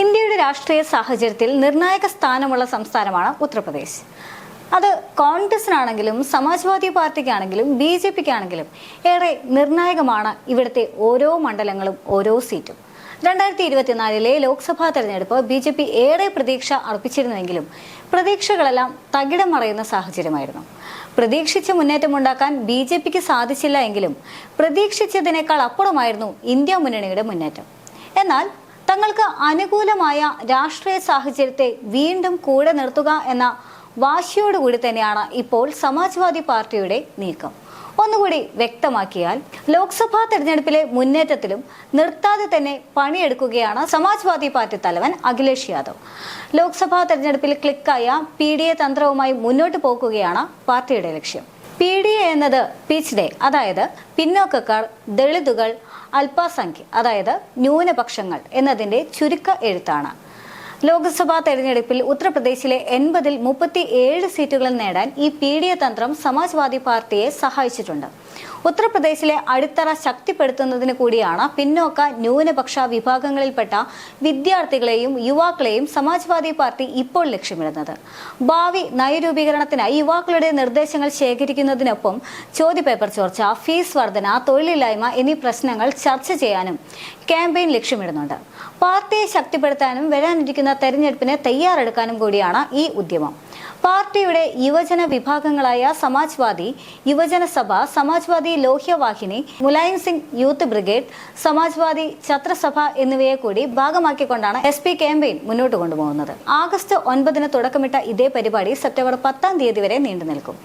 ഇന്ത്യയുടെ രാഷ്ട്രീയ സാഹചര്യത്തിൽ നിർണായക സ്ഥാനമുള്ള സംസ്ഥാനമാണ് ഉത്തർപ്രദേശ്. അത് കോൺഗ്രസിനാണെങ്കിലും സമാജ്വാദി പാർട്ടിക്കാണെങ്കിലും ബി ജെ പിക്കാണെങ്കിലും ഏറെ നിർണായകമാണ് ഇവിടുത്തെ ഓരോ മണ്ഡലങ്ങളും ഓരോ സീറ്റും. രണ്ടായിരത്തി ഇരുപത്തിനാലിലെ ലോക്സഭാ തെരഞ്ഞെടുപ്പ് ബി ജെ പി ഏറെ പ്രതീക്ഷ അർപ്പിച്ചിരുന്നുവെങ്കിലും പ്രതീക്ഷകളെല്ലാം തകിടം മറയുന്ന സാഹചര്യമായിരുന്നു. പ്രതീക്ഷിച്ച മുന്നേറ്റമുണ്ടാക്കാൻ ബി ജെ പിക്ക് സാധിച്ചില്ല എങ്കിലും പ്രതീക്ഷിച്ചതിനേക്കാൾ അപ്പുറമായിരുന്നു ഇന്ത്യ മുന്നണിയുടെ മുന്നേറ്റം. എന്നാൽ തങ്ങൾക്ക് അനുകൂലമായ രാഷ്ട്രീയ സാഹചര്യത്തെ വീണ്ടും കൂടെ നിർത്തുക എന്ന വാശിയോടുകൂടി തന്നെയാണ് ഇപ്പോൾ സമാജ്വാദി പാർട്ടിയുടെ നീക്കം. ഒന്നുകൂടി വ്യക്തമാക്കിയാൽ ലോക്സഭാ തെരഞ്ഞെടുപ്പിലെ മുന്നേറ്റത്തിലും നിർത്താതെ തന്നെ പണിയെടുക്കുകയാണ് സമാജ്വാദി പാർട്ടി തലവൻ അഖിലേഷ് യാദവ്. ലോക്സഭാ തെരഞ്ഞെടുപ്പിൽ ക്ലിക്കായ പി ഡി എ തന്ത്രവുമായി മുന്നോട്ട് പോകുകയാണ് പാർട്ടിയുടെ ലക്ഷ്യം. പി ഡി എ എന്നത് പിച്ച് ഡേ അതായത് പിന്നോക്കക്കാർ ദളിതുകൾ അല്പസംഖ്യ അതായത് ന്യൂനപക്ഷങ്ങൾ എന്നതിന്റെ ചുരുക്ക എഴുത്താണ്. ലോക്സഭാ തെരഞ്ഞെടുപ്പിൽ ഉത്തർപ്രദേശിലെ എൺപതിൽ മുപ്പത്തി ഏഴ് സീറ്റുകൾ നേടാൻ ഈ പി ഡി എ തന്ത്രം സമാജ്വാദി പാർട്ടിയെ സഹായിച്ചിട്ടുണ്ട്. ഉത്തർപ്രദേശിലെ അടിത്തറ ശക്തിപ്പെടുത്തുന്നതിന് കൂടിയാണ് പിന്നോക്ക ന്യൂനപക്ഷ വിഭാഗങ്ങളിൽപ്പെട്ട വിദ്യാർത്ഥികളെയും യുവാക്കളെയും സമാജ്വാദി പാർട്ടി ഇപ്പോൾ ലക്ഷ്യമിടുന്നത്. ഭാവി നയരൂപീകരണത്തിനായി യുവാക്കളുടെ നിർദ്ദേശങ്ങൾ ശേഖരിക്കുന്നതിനൊപ്പം ചോദ്യപേപ്പർ ചോർച്ച ഫീസ് വർധന തൊഴിലില്ലായ്മ എന്നീ പ്രശ്നങ്ങൾ ചർച്ച ചെയ്യാനും ക്യാമ്പയിൻ ലക്ഷ്യമിടുന്നുണ്ട്. പാർട്ടിയെ ശക്തിപ്പെടുത്താനും വരാനിരിക്കുന്ന തെരഞ്ഞെടുപ്പിന് തയ്യാറെടുക്കാനും കൂടിയാണ് ഈ ഉദ്യമം. പാർട്ടിയുടെ യുവജന വിഭാഗങ്ങളായ സമാജ്വാദി യുവജന സഭ സമാജ്വാദി ലോഹ്യവാഹിനി മുലായം സിംഗ് യൂത്ത് ബ്രിഗേഡ് സമാജ്വാദി ഛത്രസഭ എന്നിവയെ കൂടി ഭാഗമാക്കിക്കൊണ്ടാണ് എസ് പി ക്യാമ്പയിൻ മുന്നോട്ട് കൊണ്ടുപോകുന്നത്. ആഗസ്റ്റ് ഒൻപതിന് തുടക്കമിട്ട ഇതേ പരിപാടി സെപ്റ്റംബർ പത്താം തീയതി വരെ നീണ്ടു നിൽക്കും.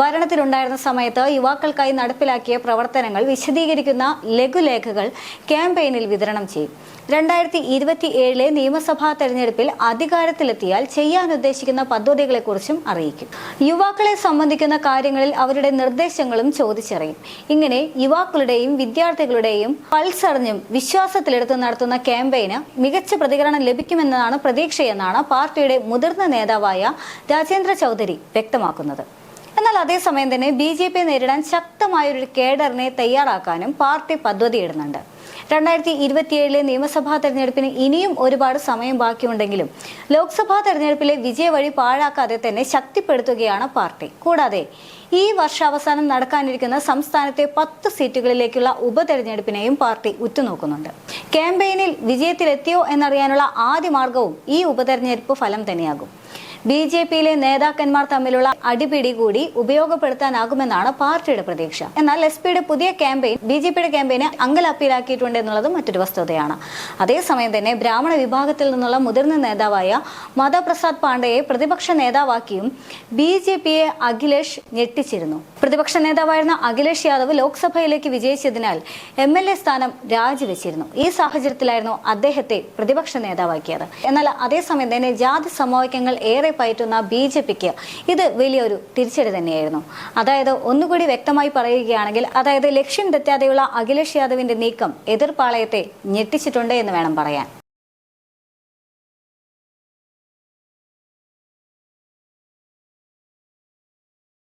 ഭരണത്തിലുണ്ടായിരുന്ന സമയത്ത് യുവാക്കൾക്കായി നടപ്പിലാക്കിയ പ്രവർത്തനങ്ങൾ വിശദീകരിക്കുന്ന ലഘുലേഖകൾ ക്യാമ്പയിനിൽ വിതരണം ചെയ്യും. രണ്ടായിരത്തി ഇരുപത്തി ഏഴിലെ നിയമസഭാ തെരഞ്ഞെടുപ്പിൽ അധികാരത്തിലെത്തിയാൽ ചെയ്യാൻ ഉദ്ദേശിക്കുന്ന പദ്ധതികളെക്കുറിച്ചും അറിയിക്കും. യുവാക്കളെ സംബന്ധിക്കുന്ന കാര്യങ്ങളിൽ അവരുടെ നിർദ്ദേശങ്ങളും ചോദിച്ചറിയും. ഇങ്ങനെ യുവാക്കളുടെയും വിദ്യാർത്ഥികളുടെയും പൾസറിഞ്ഞും വിശ്വാസത്തിലെടുത്ത് നടത്തുന്ന ക്യാമ്പയിന് മികച്ച പ്രതികരണം ലഭിക്കുമെന്നതാണ് പ്രതീക്ഷയെന്നാണ് പാർട്ടിയുടെ മുതിർന്ന നേതാവായ രാജേന്ദ്ര ചൗധരി വ്യക്തമാക്കുന്നത്. എന്നാൽ അതേസമയം തന്നെ ബി ജെ പി നേരിടാൻ ശക്തമായൊരു കേഡറിനെ തയ്യാറാക്കാനും പാർട്ടി പദ്ധതിയിടുന്നുണ്ട്. രണ്ടായിരത്തി ഇരുപത്തിയേഴിലെ നിയമസഭാ തെരഞ്ഞെടുപ്പിന് ഇനിയും ഒരുപാട് സമയം ബാക്കിയുണ്ടെങ്കിലും ലോക്സഭാ തെരഞ്ഞെടുപ്പിലെ വിജയവഴി പാഴാക്കാതെ തന്നെ ശക്തിപ്പെടുത്തുകയാണ് പാർട്ടി. കൂടാതെ ഈ വർഷാവസാനം നടക്കാനിരിക്കുന്ന സംസ്ഥാനത്തെ പത്ത് സീറ്റുകളിലേക്കുള്ള ഉപതെരഞ്ഞെടുപ്പിനെയും പാർട്ടി ഉറ്റുനോക്കുന്നുണ്ട്. ക്യാമ്പയിനിൽ വിജയത്തിലെത്തിയോ എന്നറിയാനുള്ള ആദ്യ മാർഗവും ഈ ഉപതെരഞ്ഞെടുപ്പ് ഫലം തന്നെയാകും. ബി ജെ പിയിലെ നേതാക്കന്മാർ തമ്മിലുള്ള അടിപിടി കൂടി ഉപയോഗപ്പെടുത്താനാകുമെന്നാണ് പാർട്ടിയുടെ പ്രതീക്ഷ. എന്നാൽ എസ് പിയുടെ പുതിയ ക്യാമ്പയിൻ ബി ജെ പിയുടെ ക്യാമ്പയിന് അങ്കലാപ്പിലാക്കിയിട്ടുണ്ട് എന്നുള്ളത് മറ്റൊരു വസ്തുതയാണ്. അതേസമയം തന്നെ ബ്രാഹ്മണ വിഭാഗത്തിൽ നിന്നുള്ള മുതിർന്ന നേതാവായ മദപ്രസാദ് പാണ്ഡെയെ പ്രതിപക്ഷ നേതാവാക്കിയും ബി ജെ പിയെ അഖിലേഷ് ഞെട്ടിച്ചിരുന്നു. പ്രതിപക്ഷ നേതാവായിരുന്ന അഖിലേഷ് യാദവ് ലോക്സഭയിലേക്ക് വിജയിച്ചതിനാൽ എം എൽ എ സ്ഥാനം രാജിവെച്ചിരുന്നു. ഈ സാഹചര്യത്തിലായിരുന്നു അദ്ദേഹത്തെ പ്രതിപക്ഷ നേതാവാക്കിയത്. എന്നാൽ അതേസമയം തന്നെ ജാതി സമവാക്യങ്ങൾ ഏറെ പയറ്റുന്ന ബി ജെ പിക്ക് ഇത് വലിയൊരു തിരിച്ചടി തന്നെയായിരുന്നു. അതായത് ഒന്നുകൂടി വ്യക്തമായി പറയുകയാണെങ്കിൽ അതായത് ലക്ഷ്യം തെറ്റാതെയുള്ള അഖിലേഷ് യാദവിന്റെ നീക്കം എതിർപാളയത്തെ ഞെട്ടിച്ചിട്ടുണ്ട് എന്ന് വേണം പറയാൻ.